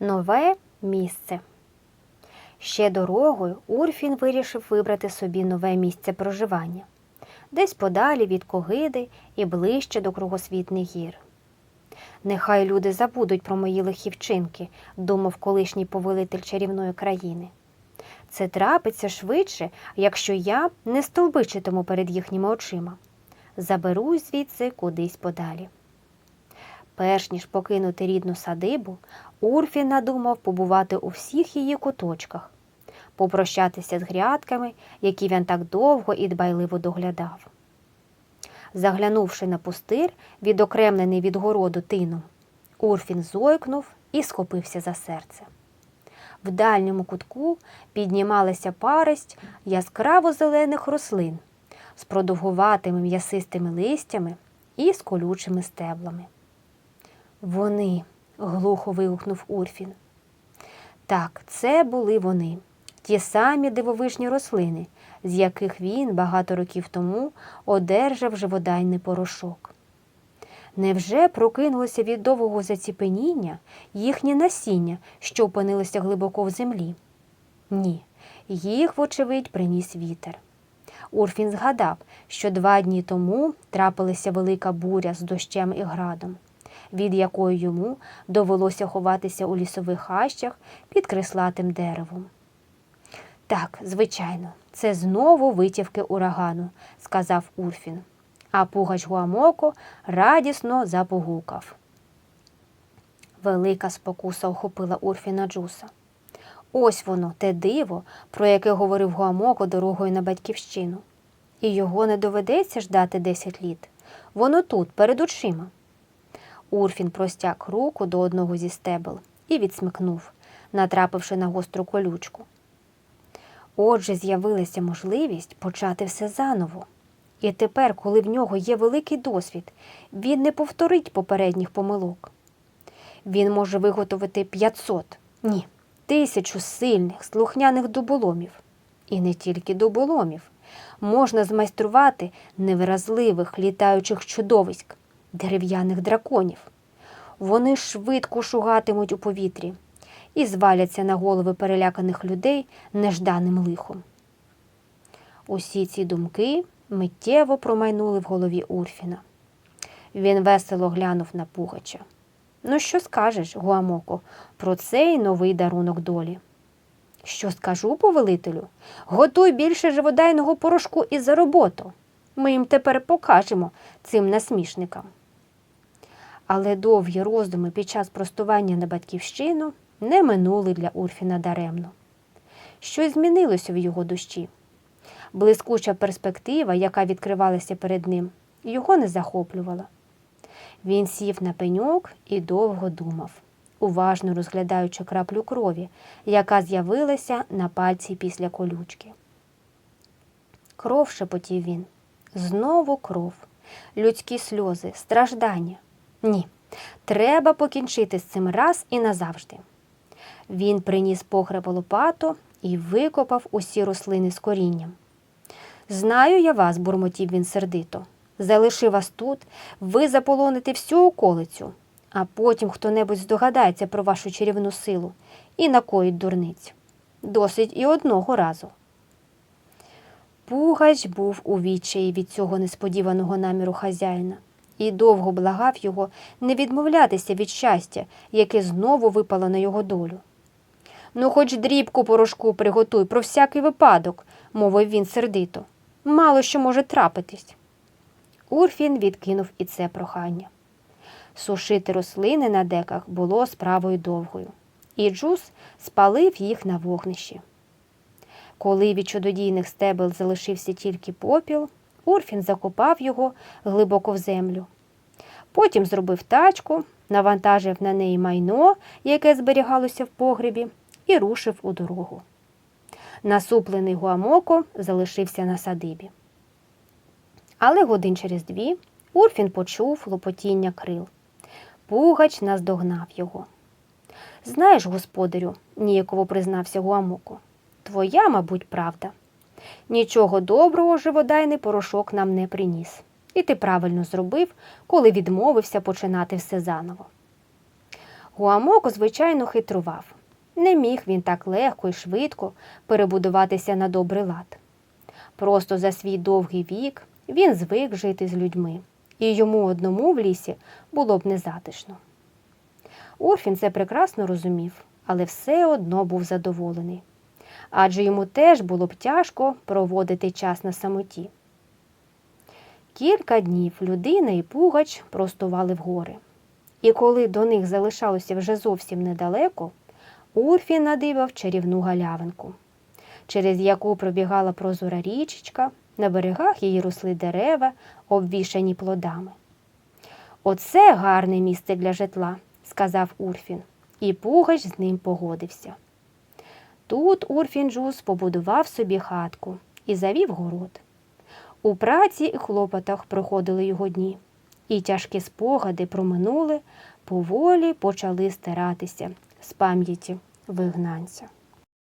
Нове місце. Ще дорогою Урфін вирішив вибрати собі нове місце проживання, десь подалі від Когиди і ближче до кругосвітних гір. Нехай люди забудуть про мої лихі вчинки, думав колишній повелитель чарівної країни. Це трапиться швидше, якщо я не стовбичитиму перед їхніми очима. Заберусь звідси кудись подалі. Перш ніж покинути рідну садибу, Урфін надумав побувати у всіх її куточках, попрощатися з грядками, які він так довго і дбайливо доглядав. Заглянувши на пустир, відокремлений від городу тином, Урфін зойкнув і схопився за серце. В дальньому кутку піднімалася парость яскраво зелених рослин з продовгуватими м'ясистими листями і з колючими стеблами. Вони, глухо вигукнув Урфін. Так, це були вони, ті самі дивовижні рослини, з яких він багато років тому одержав живодайний порошок. Невже прокинулося від довгого заціпеніння їхнє насіння, що опинилося глибоко в землі? Ні, їх, вочевидь, приніс вітер. Урфін згадав, що два дні тому трапилася велика буря з дощем і градом, від якої йому довелося ховатися у лісових хащах під крислатим деревом. Так, звичайно, це знову витівки урагану, сказав Урфін, а пугач Гуамоко радісно запогукав. Велика спокуса охопила Урфіна Джуса. Ось воно, те диво, про яке говорив Гуамоко дорогою на батьківщину. І його не доведеться ждати десять літ. Воно тут, перед очима. Урфін простяг руку до одного зі стебел і відсмикнув, натрапивши на гостру колючку. Отже, з'явилася можливість почати все заново. І тепер, коли в нього є великий досвід, він не повторить попередніх помилок. Він може виготовити 500, ні, тисячу сильних, слухняних дуболомів. І не тільки дуболомів. Можна змайструвати невиразливих літаючих чудовиськ, дерев'яних драконів. Вони швидко шугатимуть у повітрі і зваляться на голови переляканих людей нежданим лихом. Усі ці думки миттєво промайнули в голові Урфіна. Він весело глянув на Пугача. Ну, що скажеш, Гуамоко, про цей новий дарунок долі? Що скажу, повелителю? Готуй більше живодайного порошку і за роботу. Ми їм тепер покажемо цим насмішникам. Але довгі роздуми під час простування на батьківщину не минули для Урфіна даремно. Щось змінилося в його душі. Блискуча перспектива, яка відкривалася перед ним, його не захоплювала. Він сів на пеньок і довго думав, уважно розглядаючи краплю крові, яка з'явилася на пальці після колючки. Кров шепотів він. Знову кров, людські сльози, страждання. Ні, треба покінчити з цим раз і назавжди. Він приніс погреба лопату і викопав усі рослини з корінням. Знаю я вас, бурмотів він сердито. Залиши вас тут, ви заполоните всю околицю, а потім хто-небудь здогадається про вашу чарівну силу і накоїть дурниць. Досить і одного разу. Пугач був у відчаї від цього несподіваного наміру хазяїна і довго благав його не відмовлятися від щастя, яке знову випало на його долю. Ну, хоч дрібку порошку приготуй про всякий випадок, мовив він сердито. Мало що може трапитись. Урфін відкинув і це прохання. Сушити рослини на деках було справою довгою, і Джус спалив їх на вогнищі. Коли від чудодійних стебел залишився тільки попіл, Урфін закопав його глибоко в землю. Потім зробив тачку, навантажив на неї майно, яке зберігалося в погребі, і рушив у дорогу. Насуплений Гуамоко залишився на садибі. Але годин через дві Урфін почув лопотіння крил. Пугач наздогнав його. Знаєш, господарю, ніяково признався Гуамоко, твоя, мабуть, правда. Нічого доброго живодайний порошок нам не приніс. І ти правильно зробив, коли відмовився починати все заново. Гуамоко, звичайно, хитрував. Не міг він так легко і швидко перебудуватися на добрий лад. Просто за свій довгий вік він звик жити з людьми, і йому одному в лісі було б незатишно. Урфін це прекрасно розумів, але все одно був задоволений. Адже йому теж було б тяжко проводити час на самоті. Кілька днів людина і пугач простували в гори. І коли до них залишалося вже зовсім недалеко, Урфін надибав чарівну галявинку, через яку пробігала прозора річечка, на берегах її росли дерева, обвішані плодами. Оце гарне місце для житла, сказав Урфін, і Пугач з ним погодився. Тут Урфінджус побудував собі хатку і завів город. У праці і хлопотах проходили його дні, і тяжкі спогади про минуле поволі почали стиратися з пам'яті вигнанця.